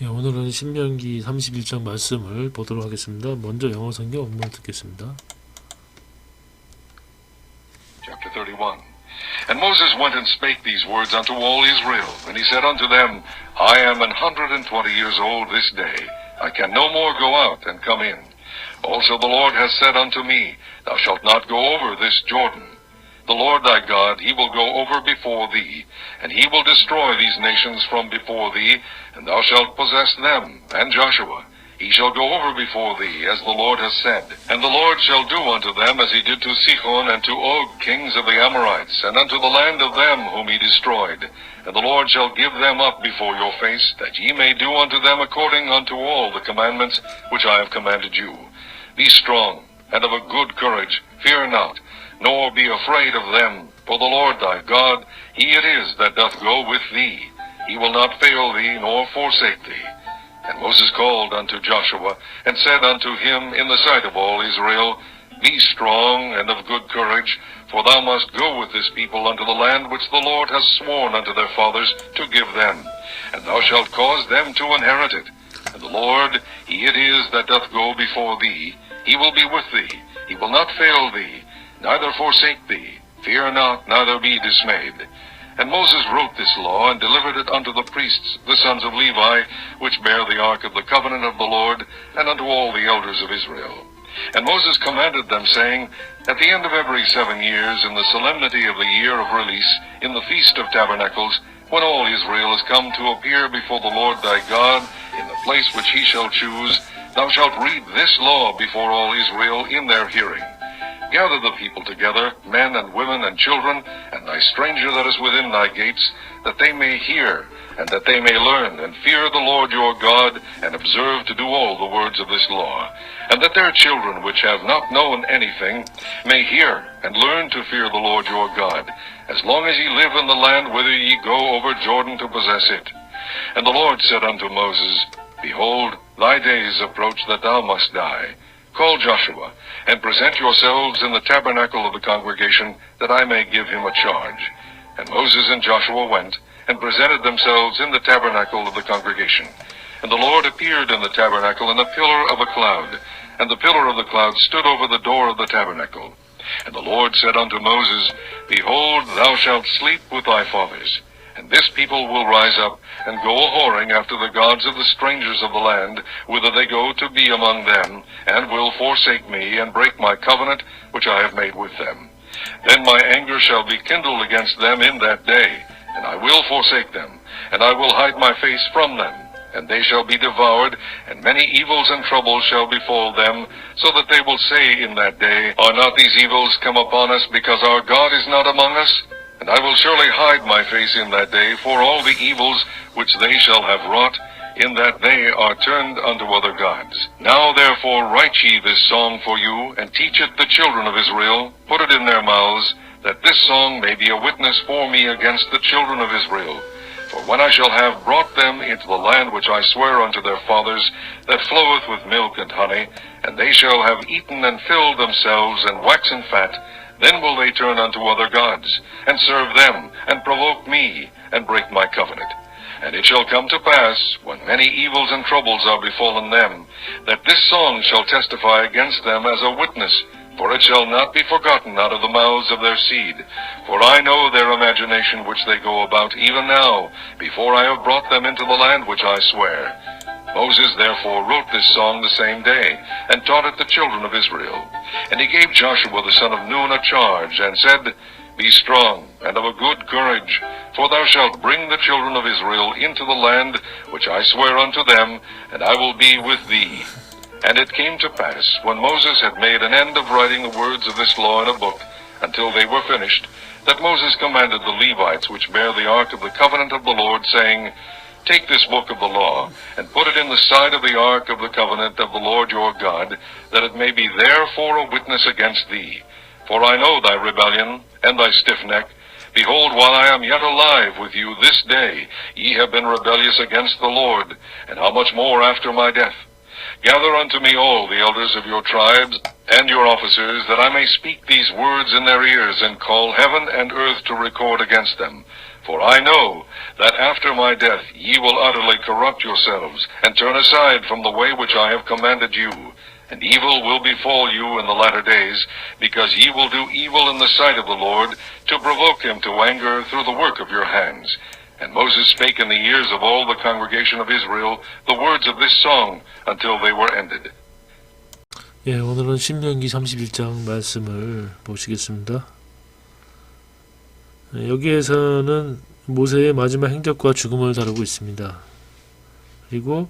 예, 오늘은 신명기 31장 말씀을 보도록 하겠습니다. 먼저 영어 성경 원문 듣겠습니다. Chapter 31. And Moses went and spake these words unto all Israel. And he said unto them, I am an hundred and twenty years old this day. I can no more go out and come in. Also the Lord has said unto me, Thou shalt not go over this Jordan. The Lord thy God, he will go over before thee, and he will destroy these nations from before thee, and thou shalt possess them, and Joshua. He shall go over before thee, as the Lord has said. And the Lord shall do unto them as he did to Sihon and to Og, kings of the Amorites, and unto the land of them whom he destroyed. And the Lord shall give them up before your face, that ye may do unto them according unto all the commandments which I have commanded you. Be strong, and of a good courage, fear not, nor be afraid of them. For the Lord thy God, he it is that doth go with thee. He will not fail thee, nor forsake thee. And Moses called unto Joshua, and said unto him in the sight of all Israel, Be strong and of good courage, for thou must go with this people unto the land which the Lord has sworn unto their fathers to give them. And thou shalt cause them to inherit it. And the Lord, he it is that doth go before thee. He will be with thee. He will not fail thee, neither forsake thee. Fear not, neither be dismayed. And Moses wrote this law, and delivered it unto the priests, the sons of Levi, which bear the ark of the covenant of the Lord, and unto all the elders of Israel. And Moses commanded them, saying, At the end of every seven years, in the solemnity of the year of release, in the feast of tabernacles, when all Israel is come to appear before the Lord thy God, in the place which he shall choose, thou shalt read this law before all Israel in their hearing. Gather the people together, men and women and children, and thy stranger that is within thy gates, that they may hear, and that they may learn, and fear the Lord your God, and observe to do all the words of this law, and that their children which have not known anything may hear, and learn to fear the Lord your God, as long as ye live in the land whither ye go over Jordan to possess it. And the Lord said unto Moses, Behold, thy days approach that thou must die. Call Joshua, and present yourselves in the tabernacle of the congregation, that I may give him a charge. And Moses and Joshua went, and presented themselves in the tabernacle of the congregation. And the Lord appeared in the tabernacle in a pillar of a cloud, and the pillar of the cloud stood over the door of the tabernacle. And the Lord said unto Moses, Behold, thou shalt sleep with thy fathers. And this people will rise up and go a whoring after the gods of the strangers of the land, whither they go to be among them, and will forsake me, and break my covenant which I have made with them. Then my anger shall be kindled against them in that day, and I will forsake them, and I will hide my face from them. And they shall be devoured, and many evils and troubles shall befall them, so that they will say in that day, Are not these evils come upon us, because our God is not among us? And I will surely hide my face in that day for all the evils which they shall have wrought, in that they are turned unto other gods. Now therefore write ye this song for you, and teach it the children of Israel, put it in their mouths, that this song may be a witness for me against the children of Israel. For when I shall have brought them into the land which I swear unto their fathers, that floweth with milk and honey, and they shall have eaten and filled themselves and waxen fat, then will they turn unto other gods, and serve them, and provoke me, and break my covenant. And it shall come to pass, when many evils and troubles are befallen them, that this song shall testify against them as a witness, for it shall not be forgotten out of the mouths of their seed. For I know their imagination which they go about even now, before I have brought them into the land which I swear. Moses therefore wrote this song the same day, and taught it the children of Israel. And he gave Joshua the son of Nun a charge, and said, Be strong, and of a good courage, for thou shalt bring the children of Israel into the land which I swear unto them, and I will be with thee. And it came to pass, when Moses had made an end of writing the words of this law in a book, until they were finished, that Moses commanded the Levites which bear the ark of the covenant of the Lord, saying, Take this book of the law, and put it in the side of the ark of the covenant of the Lord your God, that it may be there for a witness against thee. For I know thy rebellion, and thy stiff neck. Behold, while I am yet alive with you this day, ye have been rebellious against the Lord, and how much more after my death? Gather unto me all the elders of your tribes, and your officers, that I may speak these words in their ears, and call heaven and earth to record against them. For I know that after my death ye will utterly corrupt yourselves, and turn aside from the way which I have commanded you. And evil will befall you in the latter days, because ye will do evil in the sight of the Lord, to provoke him to anger through the work of your hands. And Moses spake in the ears of all the congregation of Israel the words of this song until they were ended. 예, 오늘은 신명기 31장 말씀을 보시겠습니다. 예, 여기에서는 모세의 마지막 행적과 죽음을 다루고 있습니다. 그리고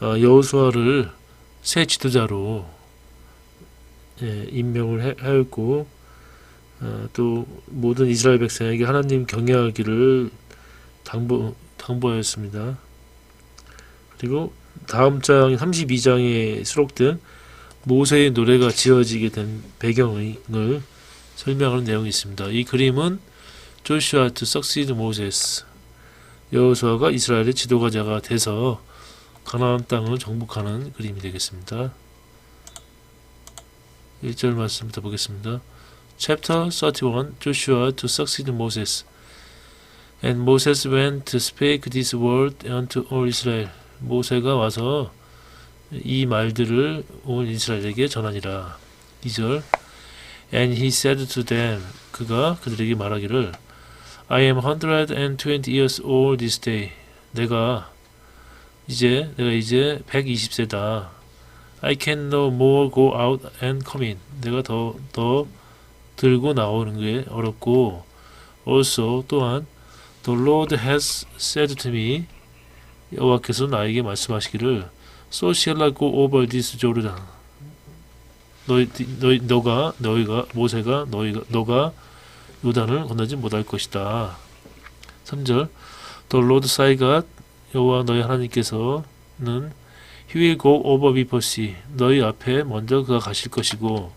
어, 여호수아를 새 지도자로 예, 임명을 해- 하였고 어, 또 모든 이스라엘 백성에게 하나님 경외하기를 당부 당부하였습니다. 그리고 다음 장 32장에 수록된 모세의 노래가 지어지게 된 배경을 설명하는 내용이 있습니다. 이 그림은 조슈아 to succeed Moses 여호수아가 이스라엘의 지도자가 돼서 가나안 땅을 정복하는 그림이 되겠습니다. 1절 말씀부터 보겠습니다. Chapter 31 Joshua to succeed Moses And Moses went to speak this word unto all Israel 모세가 와서 이 말들을 온 이스라엘에게 전하니라. 2절 And he said to them 그가 그들에게 말하기를 I am 120 years old this day. 내가 이제 내가 이제 120세다. I can no more go out and come in. 내가 더 더 들고 나오는 게 어렵고 also 또한 The Lord has said to me 여호와께서 나에게 말씀하시기를 So shall I go over this Jordan. 너희, 너희, 너가, 너희가, 모세가, 너희가, 너가 요단을 건너지 못할 것이다. 3절. The Lord thy God, 여호와 너희 하나님께서는 He will go over before thee. 너희 앞에 먼저 그가 가실 것이고,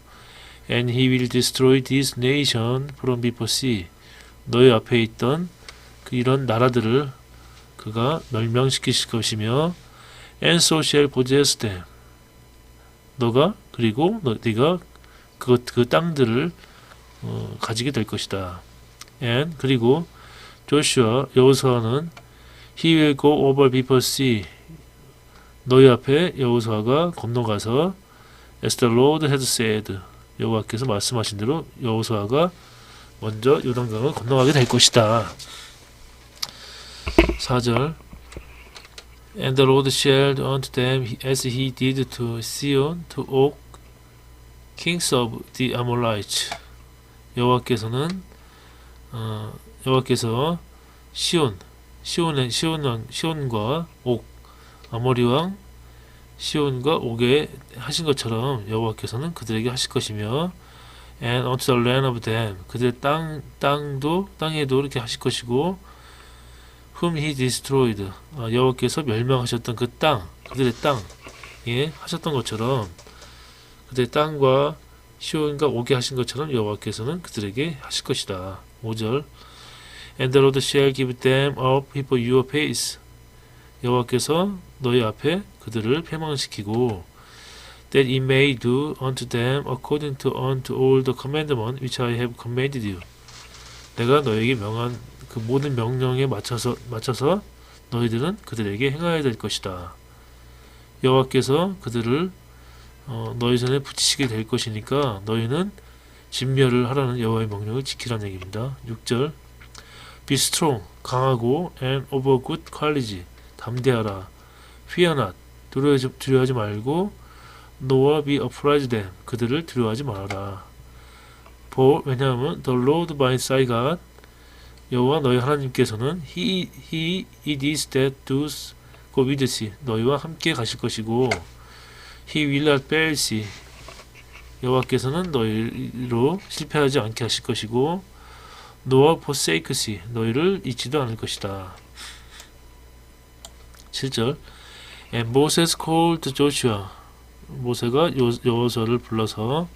and He will destroy this nation from before thee. 너희 앞에 있던 그 이런 나라들을 그가 멸망시키실 것이며, and so shall possess them. 너가 그리고 너, 네가 그것 그 땅들을 어, 가지게 될 것이다. and 그리고 조슈아 여호수아는 he will go over before sea. 너희 앞에 여호수아가 건너가서 as the Lord has said. 여호와께서 말씀하신 대로 여호수아가 먼저 요단강을 건너가게 될 것이다. 4절 And the Lord shall unto them as he did to Sion, to Og, kings of the Amorites. 여호와께서는 어, 여호와께서 시온, 시온의 시온 왕, 시온과 옥, 아모리 왕 시온과 옥에 하신 것처럼 여호와께서는 그들에게 하실 것이며, and unto the land of them 그들의 땅 땅도 땅에도 이렇게 하실 것이고. whom he destroyed 아, 여호와께서 멸망하셨던 그 땅 그들의 땅에 하셨던 것처럼 그들의 땅과 시온과 오게 하신 것처럼 여호와께서는 그들에게 하실 것이다. 5절 And the Lord shall give them up before your face 여호와께서 너희 앞에 그들을 패망시키고 that it may do unto them according to unto all the commandment which I have commanded you 내가 너에게 명한 그 모든 명령에 맞춰서 맞춰서 너희들은 그들에게 행하여야 될 것이다. 여호와께서 그들을 어, 너희 손에 붙이시게 될 것이니까 너희는 진멸을 하라는 여호와의 명령을 지키라는 얘기입니다. 6절 Be strong, 강하고 and of good quality, 담대하라. Fear not, 두려워하지, 두려워하지 말고 nor be afraid them, 그들을 두려워하지 말아라. For, 왜냐하면 the Lord by thy God 여호와 너희 하나님께서는 he he it is that does go with thee 너희와 함께 가실 것이고 he will not fail thee 여호와께서는 너희로 실패하지 않게 하실 것이고 nor forsake thee 너희를 잊지도 않을 것이다. 7절 And Moses called Joshua 모세가 요- 여호수아를 불러서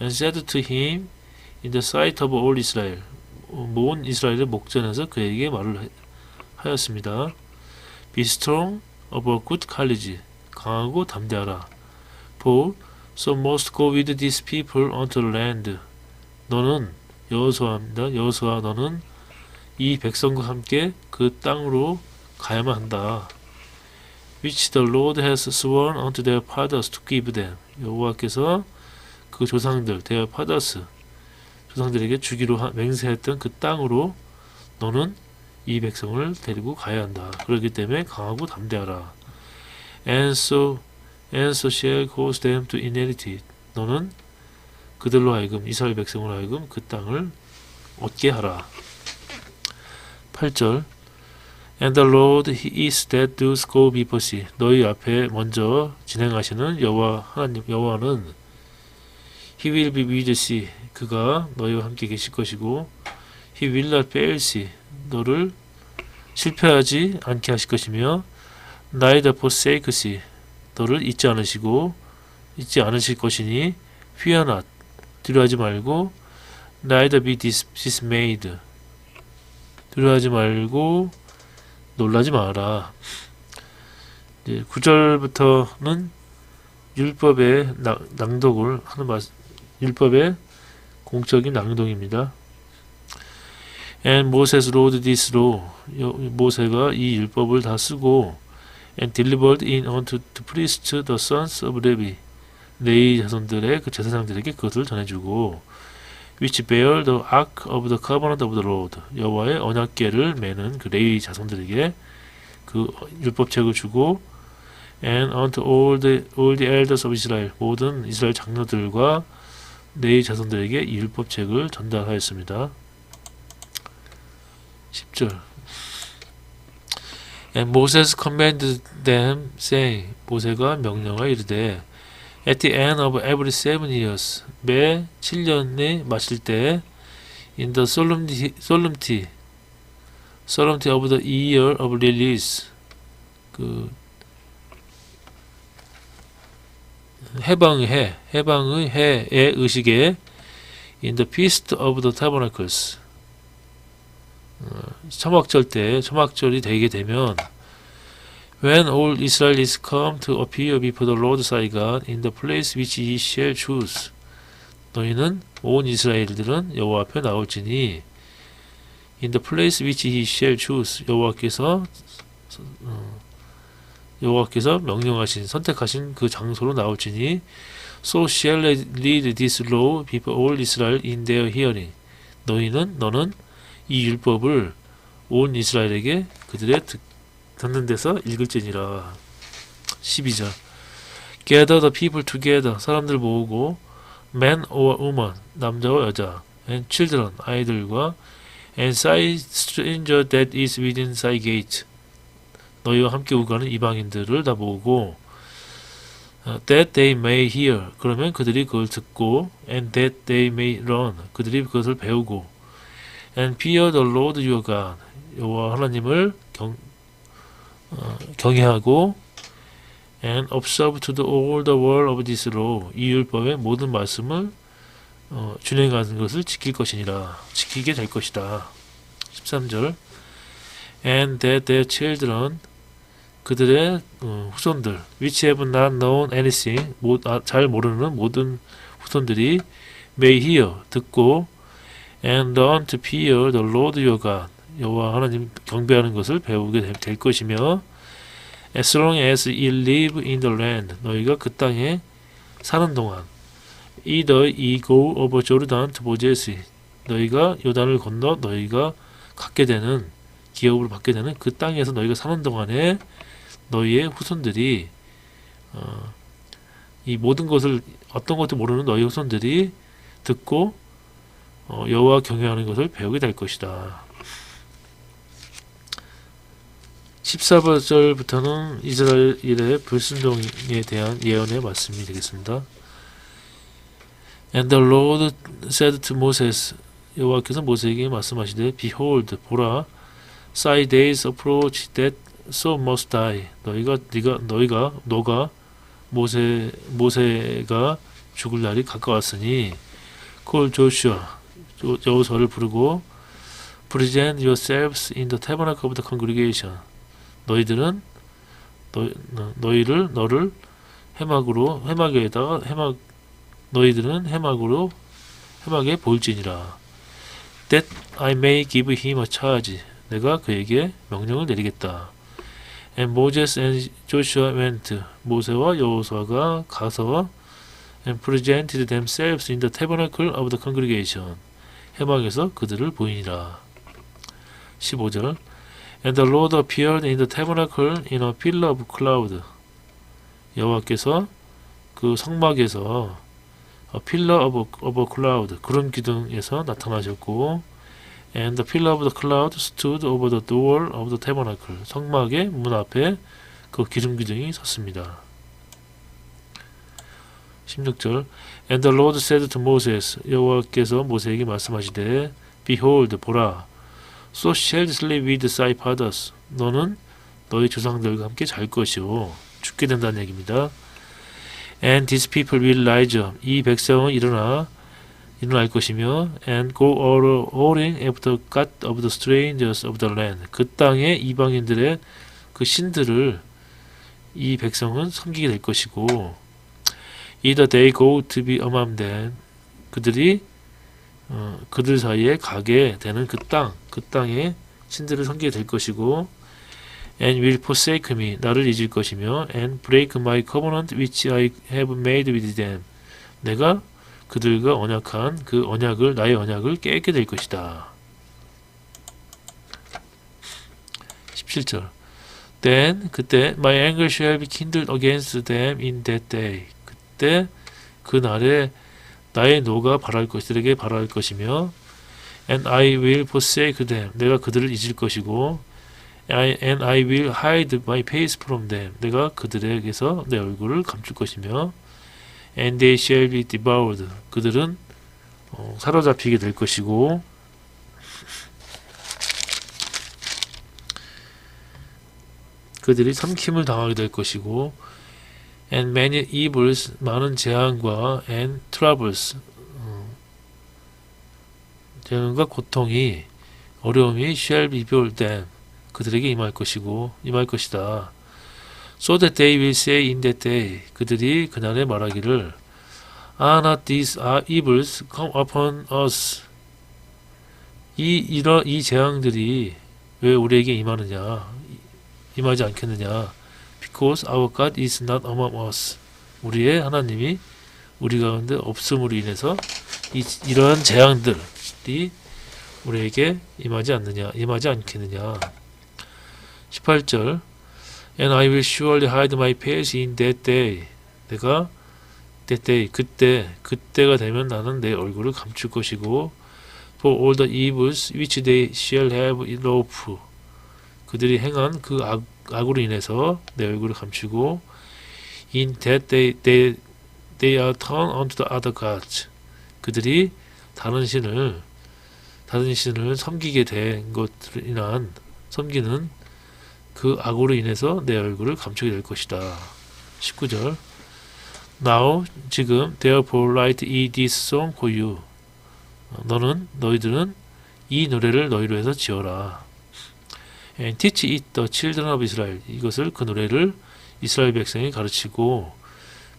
and said to him in the sight of all Israel 모은 이스라엘의 목전에서 그에게 말을 하- 하였습니다. Be strong of a good courage. 강하고 담대하라. For so must go with these people unto land. 너는 여호수아입니다. 여호수아 너는 이 백성과 함께 그 땅으로 가야만 한다. which the Lord has sworn unto their fathers to give them. 여호와께서 그 조상들, their fathers, 조상들에게 주기로 하- 맹세했던 그 땅으로 너는 이 백성을 데리고 가야 한다. 그렇기 때문에 강하고 담대하라. And so, and so shall cause them to inherit it. 너는 그들로 하여금 이스라엘 백성으로 하여금 그 땅을 얻게 하라. 8절 And the Lord is that does go before thee. 너희 앞에 먼저 진행하시는 여호와 하나님 여호와는 He will be with thee. 그가 너희와 함께 계실 것이고 He will not fail thee. 너를 실패하지 않게 하실 것이며 neither forsake thee. 너를 잊지 않으시고 잊지 않으실 것이니 fear not. 두려워하지 말고 neither be dis- dismayed. 두려워하지 말고 놀라지 마라. 이제 9절부터는 율법의 나- 낭독을 하는 말, 율법의 공적인 낭독입니다. And Moses wrote this law. 여- 모세가 이 율법을 다 쓰고 and delivered it unto the priests, the sons of Levi. 레이 자손들의 그 제사장들에게 그것을 전해주고 which bear the ark of the covenant of the Lord. 여호와의 언약궤를 메는 그 레위 자손들에게 그 율법책을 주고 and unto all the all the elders of Israel 모든 이스라엘 장로들과 레위 자손들에게 이 율법책을 전달하였습니다. 10절 And Moses commanded them saying 모세가 명령하여 이르되 At the end of every seven years 매 7년에 마실 때 in the solemnity, solemnity, solemnity of the year of release 그 해방의 해, 해방의 해의 의식에 in the feast of the tabernacles 어, 초막절 때 초막절이 되게 되면 When all Israel is come to appear before the Lord thy God in the place which he shall choose 너희는 온 이스라엘들은 여호와 앞에 나올지니 in the place which he shall choose 여호와께서 어, 여호와께서 명령하신 선택하신 그 장소로 나올지니 so shall they read this law before all Israel in their hearing 너희는 너는 이 율법을 온 이스라엘에게 그들의 듣, 듣는 데서 읽을지니라 12절 Gather the people together 사람들 모으고 man or woman 남자와 여자 and children 아이들과 and thy stranger that is within thy gate 너희와 함께 오가는 이방인들을 다 모으고 어, that they may hear 그러면 그들이 그걸 듣고 and that they may learn 그들이 그것을 배우고 and fear the Lord your God 여호와 하나님을 경, 어, 경외하고 and observe to the all the word of this law 이 율법의 모든 말씀을 어, 준행하는 것을 지킬 것이니라 지키게 될 것이다 13절 and that their children 그들의 어, 후손들 which have not known anything 모, 아, 잘 모르는 모든 후손들이 may hear 듣고 and learn to fear the Lord your God. 여호와 하나님 경배하는 것을 배우게 될- 될 것이며 as long as you live in the land 너희가 그 땅에 사는 동안 either ye go over Jordan to possess 너희가 요단을 건너 너희가 갖게 되는 기업을 받게 되는 그 땅에서 너희가 사는 동안에 너희의 후손들이 어, 이 모든 것을 어떤 것도 모르는 너희 후손들이 듣고 어, 여호와 경외하는 것을 배우게 될 것이다. 14절부터는 이스라엘의 불순종에 대한 예언의 말씀이 되겠습니다. And the Lord said to Moses, 여호와께서 모세에게 말씀하시되, Behold, 보라, thy days approach that so must die. 너희가 네가 너희가 너가 모세 모세가 죽을 날이 가까웠으니 call 여호수아를 부르고 present yourselves in the tabernacle of the congregation. 너희들은 너, 너- 너희를 너를 해막으로 해막에다가 해막 너희들은 해막으로 해막에 볼지니라. that I may give him a charge. 내가 그에게 명령을 내리겠다. And Moses and Joshua went. 모세와 여호수아가 가서 and presented themselves in the tabernacle of the congregation. 해막에서 그들을 보이니라. 15절 And the Lord appeared in the tabernacle in a pillar of cloud. 여호와께서 그 성막에서 a pillar of a, of a cloud 구름 기둥에서 나타나셨고 and the pillar of the cloud stood over the door of the tabernacle 성막의 문 앞에 그 기름 기둥이 섰습니다. 16절 And the Lord said to Moses 여호와께서 모세에게 말씀하시되 Behold 보라 So shall sleep with thy fathers 너는 너희 조상들과 함께 잘 것이요 죽게 된다는 얘기입니다. And these people will rise up. 이 백성은 일어나 일어날 것이며 and go all-in after God of the strangers of the land. 그 땅의 이방인들의 그 신들을 이 백성은 섬기게 될 것이고 either they go to be among them. 그들이 어, 그들 사이에 가게 되는 그 땅, 그 땅의 신들을 섬기게 될 것이고 and will forsake me 나를 잊을 것이며 and break my covenant which I have made with them 내가 그들과 언약한 그 언약을 나의 언약을 깨게 될 것이다. 17절 Then 그때 my anger shall be kindled against them in that day 그 때 그 날에 나의 노가 발할 것들에게 발할 것이며 and I will forsake them 내가 그들을 잊을 것이고 and I will hide my face from them. 내가 그들에게서 내 얼굴을 감출 것이며 and they shall be devoured. 그들은 어, 사로잡히게 될 것이고 그들이 삼킴을 당하게 될 것이고 and many evils 많은 재앙과 and troubles 어, 재앙과 고통이 어려움이 shall be before them 그들에게 임할 것이고 임할 것이다. So that they will say in that day 그들이 그날에 말하기를 Are not these are evils come upon us 이 이러 이 재앙들이 왜 우리에게 임하느냐 임하지 않겠느냐 Because our God is not among us 우리의 하나님이 우리 가운데 없음으로 인해서 이, 이러한 재앙들이 우리에게 임하지 않느냐 임하지 않겠느냐 18절 And I will surely hide my face in that day. 내가 that day 그때 그때가 되면 나는 내 얼굴을 감출 것이고 for all the evils which they shall have in love. 그들이 행한 그 악, 악으로 인해서 내 얼굴을 감추고 in that day they, they are turned unto the other gods. 그들이 다른 신을 다른 신을 섬기게 된 것으로 인한 섬기는 그 악으로 인해서 내 얼굴을 감추게 될 것이다. 19절 Now 지금 therefore write this song for you 어, 너는 너희들은 이 노래를 너희로 해서 지어라. And teach it the children of Israel 이것을 그 노래를 이스라엘 백성에 가르치고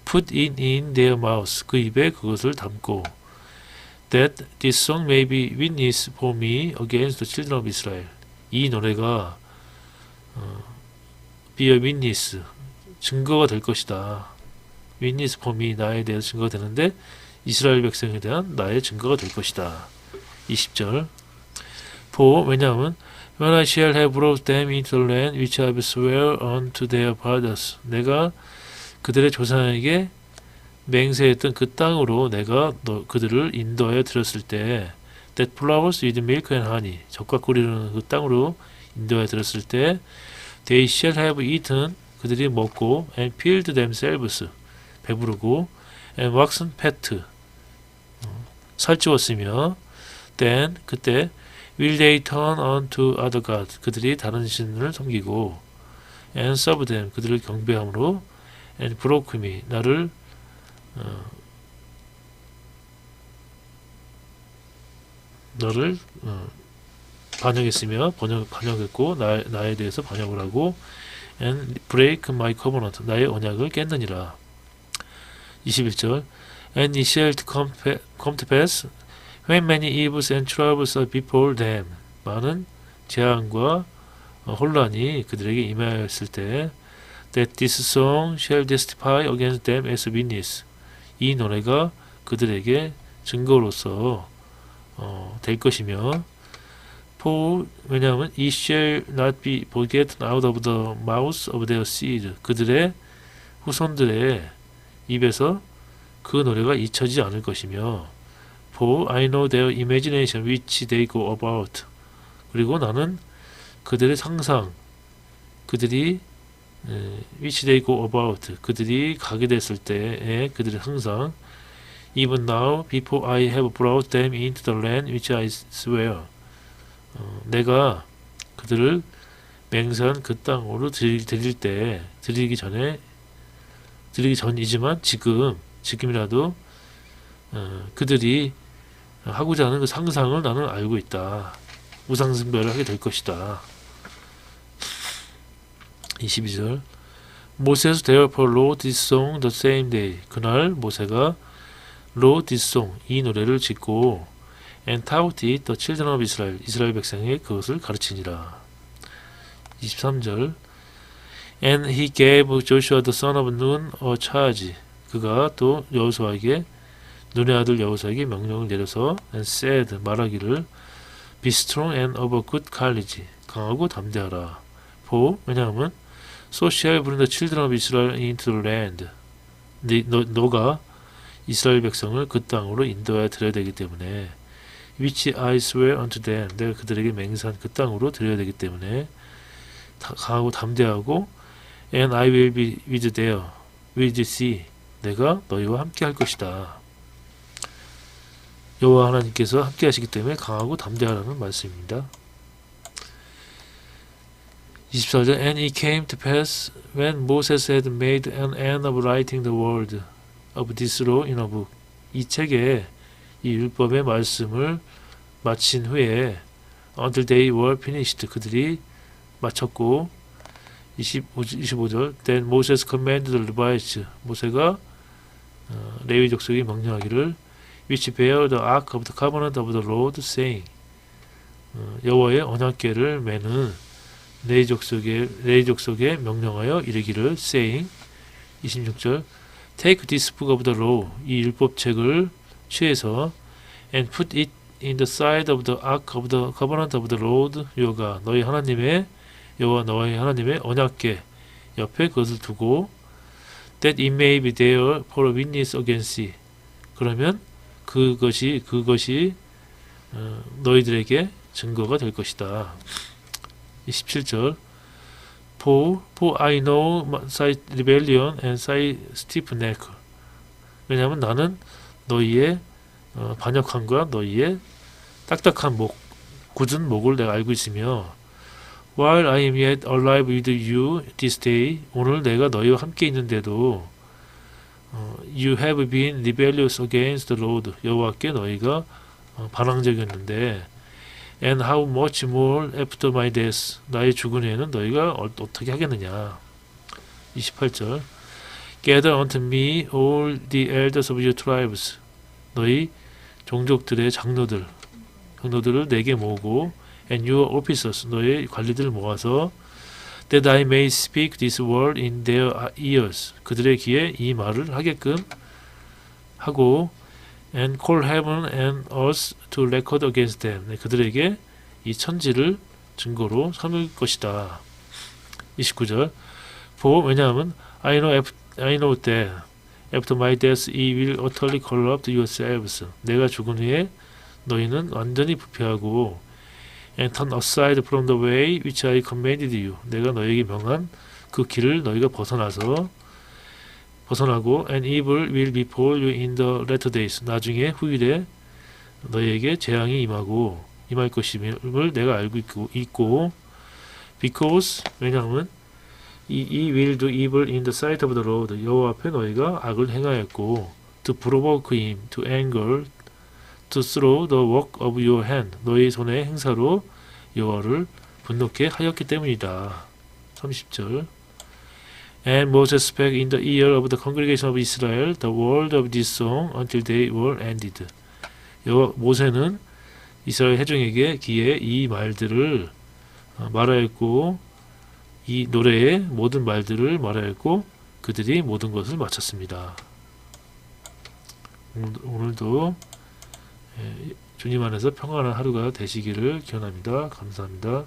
put it in their mouths 그 입에 그것을 담고 that this song may be witness for me against the children of Israel 이 노래가 어, be a witness 증거가 될 것이다. witness for me 나에 대해서 증거가 되는데 이스라엘 백성에 대한 나의 증거가 될 것이다. 20절 for 왜냐하면 when I shall have brought them into the land which I swear unto their fathers 내가 그들의 조상에게 맹세했던 그 땅으로 내가 너, 그들을 인도하여 들었을 때 that flowers with milk and honey 젖과 꿀이르는 그 땅으로 인도하여 들었을 때 they shall have eaten 그들이 먹고 and filled themselves 배부르고 and waxen fat 어, 살찌웠으며 then 그때 will they turn unto other gods 그들이 다른 신을 섬기고 and serve them 그들을 경배함으로 and broke me 나를 어, 너를 어, 반역했으며 번역, 반역했고 나, 나에 대해서 반역을 하고 and break my covenant 나의 언약을 깼느니라 21절 and it shall come, come to pass When many evils and troubles are before them. 많은 재앙과 어, 혼란이 그들에게 임하였을 때 that this song shall testify against them as witness. 이 노래가 그들에게 증거로서 어, 될 것이며 for 왜냐하면 it shall not be forgotten out of the mouth of their seed. 그들의 후손들의 입에서 그 노래가 잊혀지지 않을 것이며 For I know their imagination which they go about. 그리고 나는 그들의 상상, 그들이 에, which they go about. 그들이 가게 됐을 때의 그들의 상상. Even now, before I have brought them into the land which I swear. 어, 내가 그들을 맹세한 그 땅으로 드릴, 드릴 때, 드리기 전에, 드리기 전이지만 지금, 지금이라도 어, 그들이 하고자 하는 그 상상을 나는 알고 있다. 우상승배를 하게 될 것이다. 22절 모세스 therefore wrote this song the same day. 그날 모세가 song 이 노래를 짓고 and taught it the children of Israel 이스라엘 백성에 그것을 가르치니라. 23절 And he gave Joshua the son of Nun a charge. 그가 또 여호수아에게 눈의 아들 여호수아에게 명령을 내려서 and said 말하기를 Be strong and of a good courage. 강하고 담대하라. For 왜냐하면 So shall bring the children of Israel into the land. 네, 너, 너가 이스라엘 백성을 그 땅으로 인도하여 들여야 되기 때문에 which I swear unto them. 내가 그들에게 맹세한 그 땅으로 들여야 되기 때문에 다, 강하고 담대하고 and I will be with there with thee. 내가 너희와 함께 할 것이다. 여호와 하나님께서 함께 하시기 때문에 강하고 담대하라는 말씀입니다. 24절 And it came to pass when Moses had made an end of writing the word of this law in a book 이 책에 이 율법의 말씀을 마친 후에 until they were finished 그들이 마쳤고 25, 25절 Then Moses commanded the Levites 모세가 어, 레위 족속이 명령하기를 which bear the ark of the covenant of the Lord, saying, 어, 여호와의 언약궤를 매는 레이 족속의 레이 족 속에 명령하여 이르기를, saying, 26절, take this book of the law, 이 율법책을 취해서, and put it in the side of the ark of the covenant of the Lord, 여호가 너희 하나님의 여호와 너희 하나님의 언약궤 옆에 그것을 두고, that it may be there for a witness against thee. 그러면 그것이 그것이 어, 너희들에게 증거가 될 것이다. 27절 For, for I know thy rebellion and thy stiff neck. 왜냐하면 나는 너희의 어, 반역함과 너희의 딱딱한 목, 굳은 목을 내가 알고 있으며 While I am yet alive with you this day, 오늘 내가 너희와 함께 있는데도 어, You have been rebellious against the Lord. 여호와께 너희가 어, 반항적이었는데 And how much more after my death. 나의 죽은 후에는 너희가 어, 어떻게 하겠느냐. 28절 Gather unto me all the elders of your tribes. 너희 종족들의 장로들, 장로들을 내게 모으고 and your officers, 너의 관리들을 모아서 that I may speak this word in their ears. 그들의 귀에 이 말을 하게끔 하고 and call heaven and earth to record against them. 네, 그들에게 이 천지를 증거로 삼을 것이다. 29절 For 왜냐하면 I know af- I know that after my death ye will utterly corrupt yourselves. 내가 죽은 후에 너희는 완전히 부패하고 and turn aside from the way which I commanded you. 내가 너에게 명한 그 길을 너희가 벗어나서 벗어나고 and evil will befall you in the latter days. 나중에 후일에 너희에게 재앙이 임하고 임할 것임을 내가 알고 있고, 있고 because 왜냐하면 이, 이 will do evil in the sight of the Lord. 여호와 앞에 너희가 악을 행하였고 to provoke him to anger to through the work of your hand 너의 손의 행사로 여호와를 분노케 하였기 때문이다. 30절 And Moses spake in the ear of the congregation of Israel the word of this song until they were ended. 여, 모세는 이스라엘 회중에게 기에 이 말들을 말하였고 이 노래의 모든 말들을 말하였고 그들이 모든 것을 마쳤습니다. 오늘도 예, 주님 안에서 평안한 하루가 되시기를 기원합니다. 감사합니다.